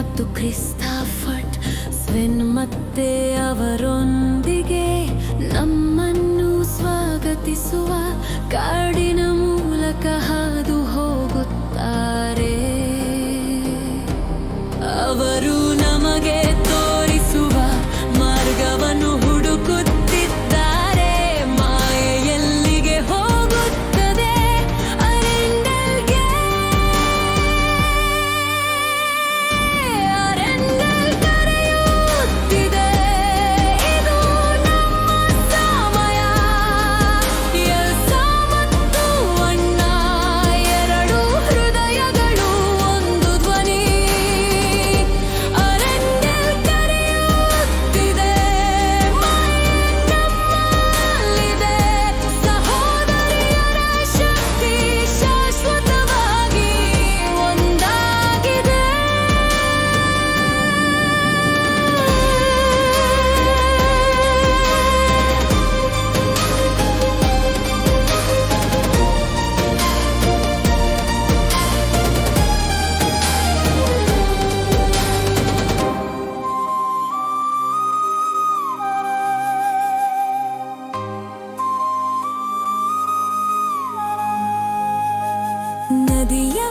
ಮತ್ತು ಕ್ರಿಸ್ತಾಫಟ್ ಸ್ವೆನ್ ಮತ್ತೆ ಅವರೊಂದಿಗೆ ನಮ್ಮನ್ನು ಸ್ವಾಗತಿಸುವ ಕಾಡಿನ ಮೂಲಕ ಹಾದು ಹೋಗುತ್ತಾರೆ. be.